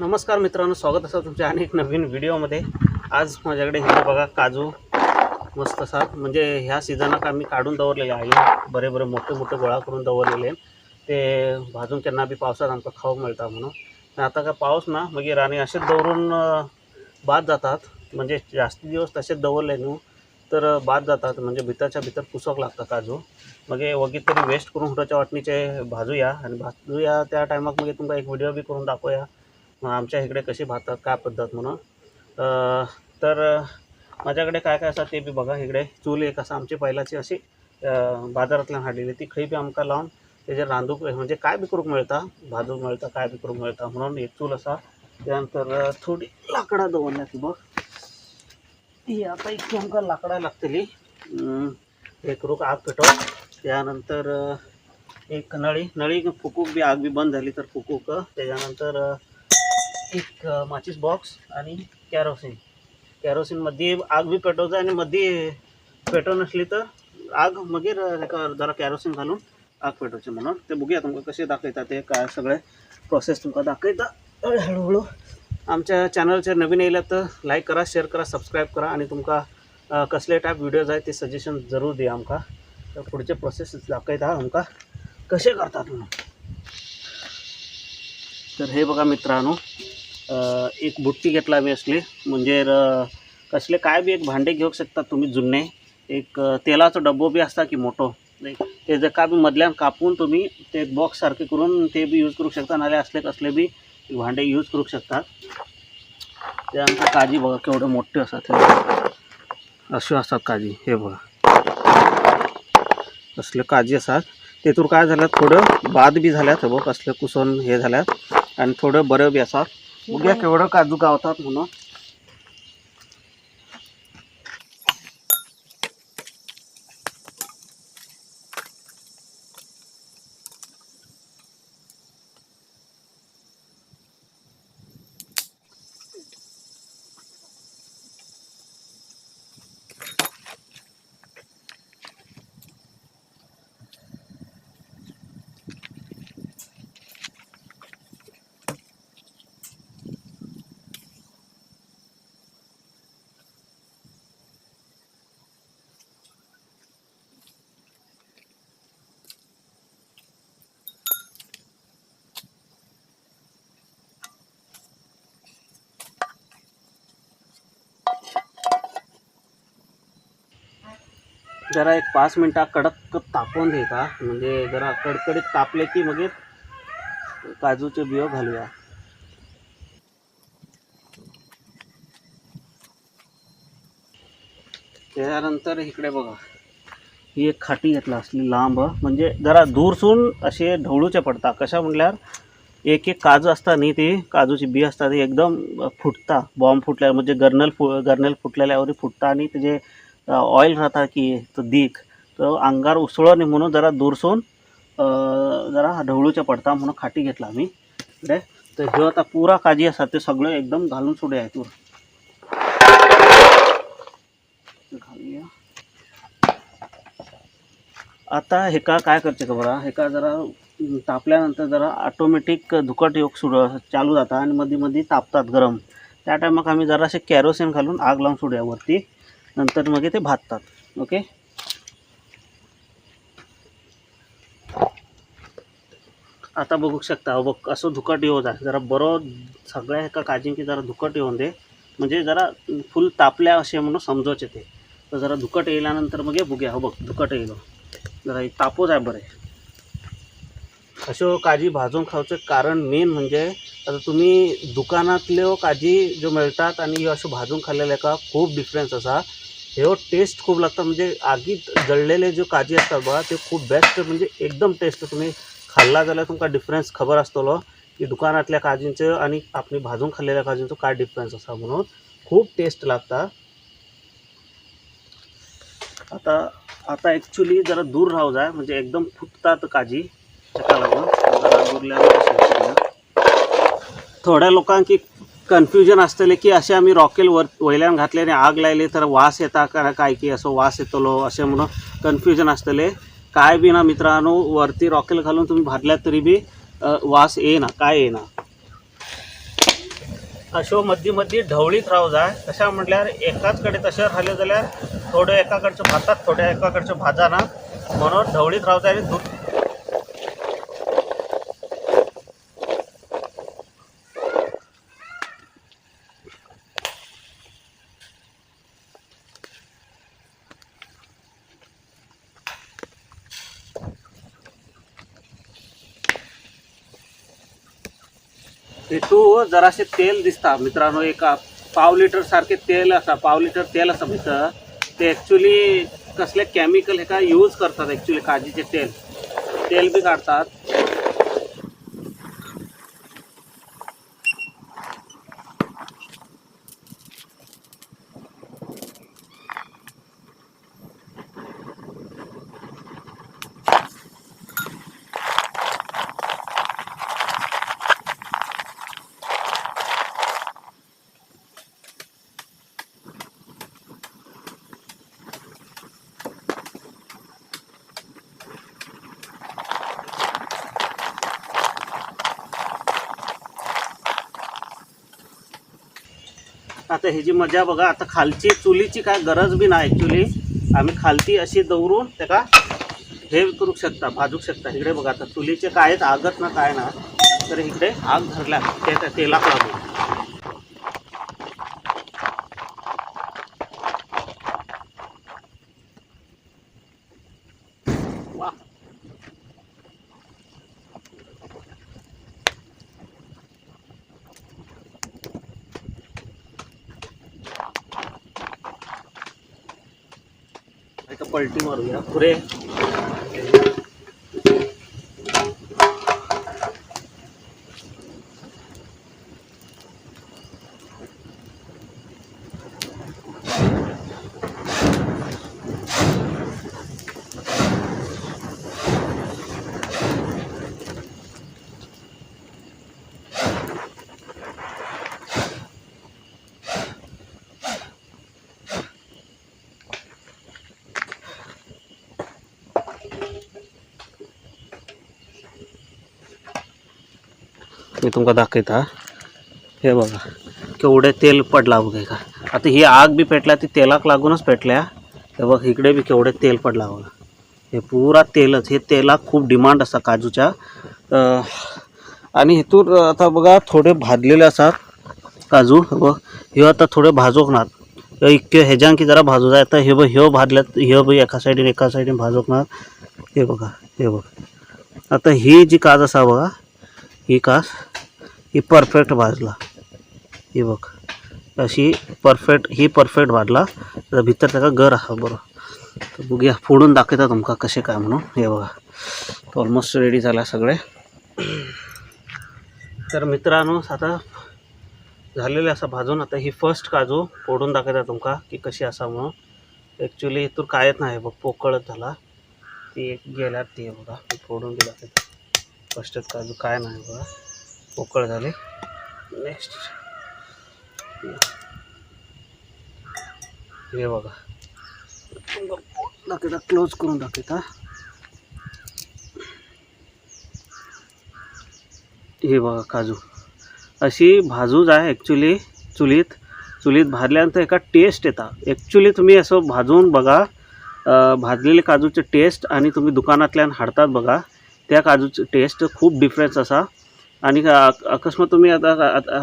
नमस्कार मित्रांनो स्वागत असं तुमच्या अनेक नवीन व्हिडिओमध्ये. आज माझ्याकडे हे बघा काजू. मस्त असा म्हणजे ह्या सीझनात आम्ही काढून दवरलेले आहे. बरे बरे मोठे मोठे गोळा करून दवरलेले ते भाजून त्यांना बी पावसात आमका खाऊ मिळतात म्हणून. आता काय पाऊस ना मग राणी असेच दवरून बाद जातात. म्हणजे जास्ती दिवस तसेच दवरले न्हू तर बाद जातात. म्हणजे भितरच्या भितर पुसक लागतं काजू. मग वगैरे तरी वेस्ट करून हुटाच्या वाटणीचे भाजूया आणि भाजूया त्या टायमाक मग तुमका एक व्हिडिओ बी करून दाखवूया. आमच्या इकडे कशी भातात काय पद्धत म्हणून. तर माझ्याकडे काय काय असं ते बी बघा इकडे. चूल एक असं आमची पहिलाची अशी बाजारातल्या बाजारातल्यान हाडलेली ती खई बी आमकां लावून तेजेर रांदूक म्हणजे काय बी करूंक मेळटा भाजूंक मेळटा काय बी करूंक मेळटा म्हणून एक चूल आसा त्यानंतर थोडी लाकडां दवरल्या ती बघ. ती आता इतकी आमकां लाकडां लागतली. एक रूख आग पेटव त्यानंतर एक नळी नळी फुकूक बी आग बी बंद झाली तर फुकूक. त्याच्यानंतर एक माचीस बॉक्स आणि कॅरोसिन कॅरोसिनमध्ये आग बी पेटवतं आणि मध्ये पेटव नसली तर आग मागीर जरा कॅरोसिन घालून आग पेटोवची म्हणून. ते बघूया तुमकां कशें दाखयता ते काय सगळे प्रोसेस तुमकां दाखयता हळूहळू आमच्या चॅनलचेर नवीन येयल्यात तर लाईक करा शेअर करा सबस्क्राईब करा आणि तुमकां कसले टाईप व्हिडिओज आहे ते सजेशन जरूर दिया आमकां. तर पुढचे प्रोसेस दाखयता आमकां. कसे करतात म्हणून तर हे बघा मित्रांनो एक बुट्टी घेतला मी असली. म्हणजे र- कसले काय बी एक भांडे घेऊ शकता तुम्ही जुने. एक तेलाचो डब्बो बी असता की मोठो. ते जर का बी मधल्यान कापून तुम्ही ते बॉक्स सारखे करून ते बी यूज करू शकता. नाले असले कसले बी भांडे यूज करू शकता. त्यानंतर काजी बघा केवढे मोठे असतात असे असतात काजी. हे बघा. असले काजी असतात. तेतून काय झालं? थोडं बाद बी झाल्यात. बघ कसले कुसोन हे झाल्यात. आणि थोडं बरं बी असा उद्या केवढं काजू गावतात म्हणून. जरा एक पाच मिनटा कडक तापवून घ्यायचा. म्हणजे जरा कडकडीत तापले की मग काजूचे बियो घालूया. त्यानंतर इकडे बघा. ही एक खाटी घेतला असली लांब. म्हणजे जरा दूरसून असे ढवळूचे पडता कशा म्हटल्यावर एक एक काजू असता न्ही ती काजूची बी असता ती एकदम फुटता बॉम्ब फुटल्या म्हणजे गर्नल फु गर्नल फुटलेल्यावर फुटता आणि त्याचे ऑइल राहता की तो दीख तर अंगार उसळो नाही म्हणून जरा दूरसून जरा ढवळूच्या पडता म्हणून खाटी घेतला आम्ही. इकडे. तर ह्यो आता पुरा काजी आसा ते सगळं एकदम घालून सोडूया हितून घालूया. आता हेका काय करचे खबर हा हेका जरा तापल्यानंतर जरा ऑटोमॅटिक धुकट योग सुरू चालू जाता आणि मध्ये मध्ये तापतात गरम. त्या टायमाक आम्ही जरासे कॅरोसिन घालून आग लावून सोडूया वरती. नंतर मग ते भाजतात. ओके? आता बघू शकता बघ असं धुकट येऊ जाय जरा बरो सगळ्या एका काजींची जरा धुकट येऊन दे. म्हणजे जरा फुल तापल्या असे म्हणून समजवचे ते तर जरा धुकट येल्यानंतर मग हे बघूया. हो बघ धुकट येईल. जरा तापोच आहे बरे. अशो काजी भाजून खावचं कारण मेन म्हणजे आता तुम्ही दुकानातल्यो काजी ज्यो मेळटात आणि ह्यो भाजून खाल्लेले का खूप डिफरन्स असा. ह्यो टेस्ट खूप लागता म्हणजे आगीत जळलेले ज्यो काजी असतात बघा ते खूप बेस्ट म्हणजे एकदम टेस्ट तुम्ही खाल्ला जाल्यार तुमकां डिफरन्स खबर आसतलो की दुकानातल्या काजींचो आणि आपली भाजून खाल्लेल्या काजींचो काय डिफरन्स असा म्हणून खूप टेस्ट लागता. आता आता ॲक्च्युली जरा दूर राहू जाय म्हणजे एकदम फुटतात काजी. ताका लागून जरा दुरल्यान थोड्या लोकांक कन्फ्युजन आसतलें की अशें आमी रॉकेल वर वयल्यान घातले आग लायली तर वास येता काय काय की असो वास येतलो अशें म्हणून कन्फ्युजन आसतलें काय बी ना मित्रांनो वरती रॉकेल घालून तुम्ही भाजल्यात तरी बी वास येना काय येना अशो मदीं मदीं ढवळीत राव जाय तशें म्हटल्यार एकाच कडेन तशें रावलें जाल्यार थोड्यो एका कडच्यो भातात थोड्या एका कडच्यो भाजना. म्हणून ढवळीत राव जाय आनी दूद हेतू हो, जराशे तेल दिसता मित्रांनो एक पाव लिटर सारखे तेल असा पाव लिटर तेल असा भितर ते ॲक्च्युली कसले कॅमिकल हेका यूज करतात ॲक्च्युली काजीचे तेल. तेल बी काढतात. आता ह्याची मजा बघा आता खालची चुलीची काय गरज बी नाही ॲक्च्युली आम्ही खालती अशी दवरून त्याला हे करू शकता भाजू शकता. इकडे बघा आता चुलीचे कायच आगत ना काय ना तर इकडे आग धरल्या ते तेलाक लागू वा एका पलटी मारूया. पुरे मी तुमका दाखयता. हे बघा केवढे तेल पडला बघा का आता ही आग बी पेटल्या ती तेलाक लागूनच पेटल्या. हे बघ इकडे बी केवढे तेल पडला बघा. हे पुरा तेलच हे तेलाक खूप डिमांड असा काजूच्या. आणि हेतून आता बघा थोडे भाजलेले असतात काजू. हे बघ ह्यो आता थोडे भाजोक नात ह्यो इतके हेज्यान की जरा भाजू जाय. आता हे बघ ह्यो भाजल्यात ह्यो बी एका सायडीन एका सायडीन भाजोक नात हे बघा हे बघ. आता ही जी काज असा बघा ही कास ही परफेक्ट भाजला. ही बघ. अशी परफेक्ट ही परफेक्ट भाजला. तर भितर त्याचा गर आसा बरं. तर बघूया फोडून दाखयता तुमका कसे काय म्हणून. हे बघा. ऑलमोस्ट रेडी झाला सगळे. तर मित्रांनो आता झालेले असा भाजून आता ही फर्स्ट काजू फोडून दाखयता तुमका की कशी असा म्हणून. ॲक्च्युली इथून कांयच नाही बघ पोकळच झाला. ती एक गेल्यार ती बघा फोडून बी दाखयता फर्स्टच काजू काय नाही बघा. पोकळ झाले. नेक्स्ट हे बघा. दाखवता क्लोज करून दाखवता हे. बघा काजू. अशी भाजूच आहे ॲक्च्युली चुलीत. चुलीत भाजल्यानंतर एका टेस्ट येता. ॲक्च्युली तुम्ही असं भाजून बघा. भाजलेले काजूचे टेस्ट आणि तुम्ही दुकानातल्यान हाडतात बघा. त्या काजूची टेस्ट खूप डिफरन्स असा. आणि अकस्मात तुम्ही आता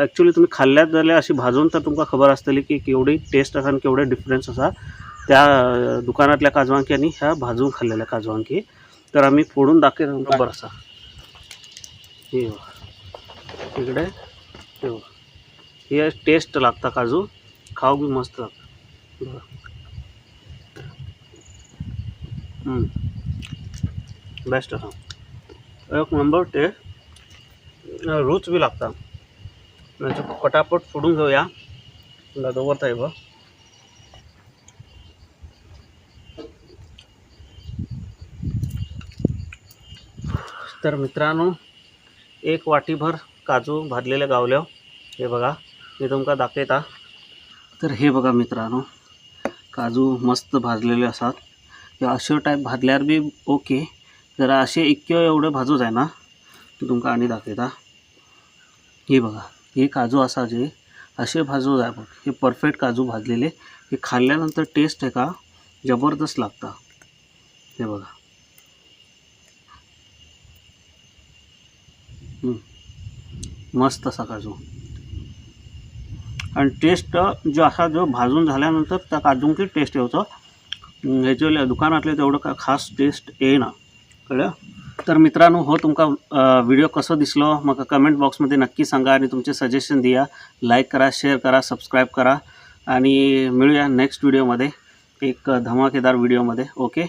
ॲक्च्युली तुम्ही खाल्ल्यात जाल्यार अशी भाजून तर तुमकां खबर आसतली की केवढी टेस्ट आसा आणि केवढे डिफरन्स आसा त्या दुकानातल्या काजवांकी आणि ह्या भाजून खाल्लेल्या काजवांकी. तर आम्ही फोडून दाखयता तुमकां बरं. आसा हे बघा. इकडे हे टेस्ट लागता काजू. खाऊ बी मस्त लागता. बेस्ट आसा एक नंबर टेस्ट रूच बी लागता म्हणजे पटापट फोडून घेऊया. तुला दवरता बघ. तर मित्रांनो एक वाटीभर काजू भाजलेले गावल्या हे बघा मी तुमका दाखयता तर हे बघा मित्रांनो काजू मस्त भाजलेले असतात. हे अशे टाईप भाजल्यार बी ओके जरा असे इतके एवढे भाजू जाय ना. ती तुमकां आनी दाखयता. ही बघा हे काजू आसा जे असे भाजू जाय बघ. हे परफेक्ट काजू भाजलेले. हे खाल्ल्यानंतर टेस्ट आहे का? जबरदस्त लागता. हे बघा. मस्त असा काजू. आणि टेस्ट जो असा जो भाजून झाल्यानंतर त्या काजूंची टेस्ट येवचो अं, ह्याचे दुकानातले तेवढं का खास टेस्ट येईना. कळ्ळें तर मित्रांनो हो तुमका व्हिडिओ कसं दिसलो म्हाका कमेंट बॉक्समध्ये नक्की सांगा आणि तुमचे सजेशन दिया. लाईक करा शेअर करा सबस्क्राईब करा. आणि मिळूया नेक्स्ट व्हिडिओमध्ये एक धमाकेदार व्हिडिओमध्ये ओके